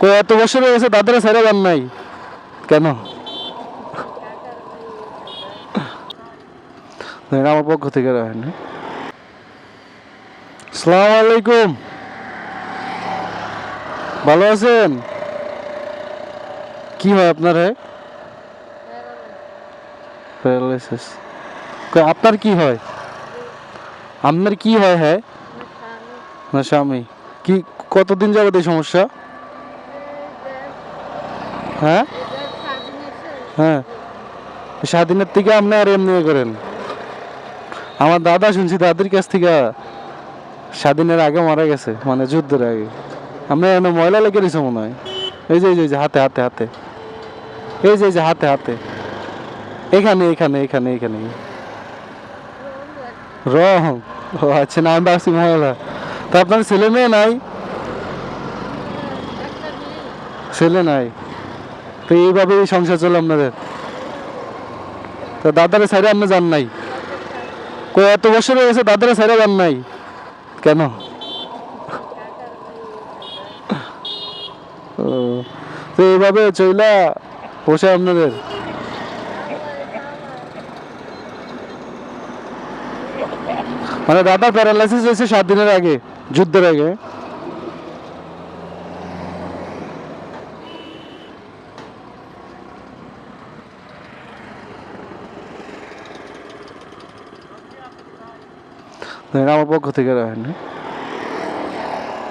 কই এত বছর হয়ে গেছে দাদারা ছেড়ে যান নাই। কেন? আমার পক্ষ থেকে রাখেন হ্যাঁ? সালাম আলাইকুম। ভালো আছেন? কি হয় আপনার হ্যাঁ? প্যারালাইসিস। আপনার কি হয়? আপনার কি হয় হ্যাঁ? না স্বামী। কি কতদিন যাবত এই সমস্যা? হ্যাঁ? হ্যাঁ। স্বাধীনের থেকে আপনি আর এমনি করেন। আমার দাদা শুনছি দাদির কাছ থেকে স্বাধীনের আগে মারা গেছে মানে যুদ্ধের আগে। আপনি এনে ময়লা লেগে দিছে মনে হয়। এই যে, এই যে হাতে হাতে হাতে। এই যে এই যে হাতে হাতে। এখানে এখানে এখানে এখানে। রং। ও আচ্ছা না আমি ভাবছি ময়লা। তা আপনার ছেলে মেয়ে নাই? ছেলে নাই? তো এইভাবেই সংসার চলে আপনাদের। তো দাদারে সাইডে আপনি যান নাই? কই, এত বছর হয়ে গেছে দাদারে সাইডে যান নাই? কেন? তো এইভাবে চইলা বসে আপনাদের। মানে দাদা প্যারালাইসিস হয়েছে সাত দিনের আগে, যুদ্ধের আগে। আমার পক্ষ থেকে রাখেন?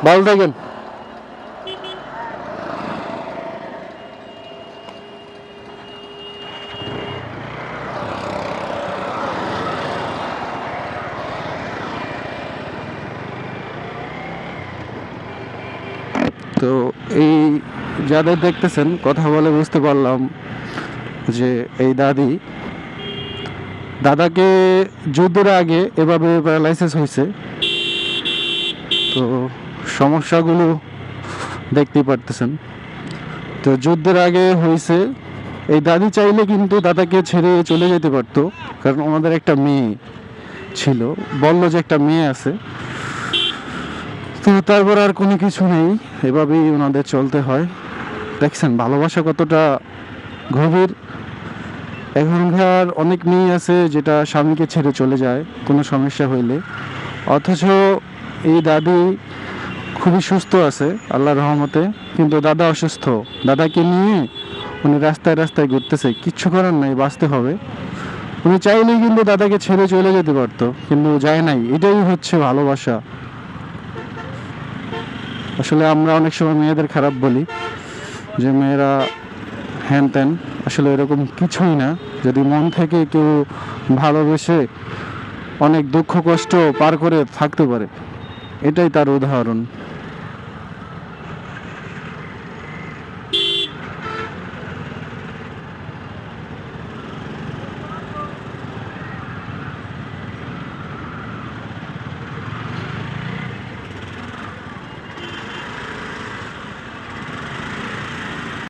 ভালো থাকেন তো এই যাদের দেখতেছেন, কথা বলে বুঝতে পারলাম যে এই দাদি দাদাকে যুদ্ধের আগে এভাবে প্যারালাইসিস হয়েছে। তো সমস্যাগুলো দেখতেই পারতেছেন। তো যুদ্ধের আগে হয়েছে। এই দাদি চাইলে কিন্তু দাদাকে ছেড়ে চলে যেতে পারতো, কারণ ওনাদের একটা মেয়ে ছিল। বলল যে একটা মেয়ে আছে। তো তারপর আর কোনো কিছু নেই। এভাবেই ওনাদের চলতে হয়। দেখছেন, ভালোবাসা কতটা গভীর। এখনকার অনেক মেয়ে আছে যেটা স্বামীকে ছেড়ে চলে যায়, কোনো সমস্যা হইলে। অথচ এই দাদি খুবই সুস্থ আছে, আল্লাহর রহমতে। কিন্তু দাদা অসুস্থ। দাদাকে নিয়ে উনি রাস্তায় রাস্তায় ঘুরতেছে। কিচ্ছু করার নাই, বাঁচতে হবে। উনি চাইলেই কিন্তু দাদাকে ছেড়ে চলে যেতে পারতো, কিন্তু যায় নাই। এটাই হচ্ছে ভালোবাসা। আসলে আমরা অনেক সময় মেয়েদের খারাপ বলি, যে মেয়েরা হ্যান ত্যান, আসলে এরকম কিছুই না। যদি মন থেকে কেউ ভালোবেসে অনেক দুঃখ কষ্ট পার করে থাকতে পারে, এটাই তার উদাহরণ।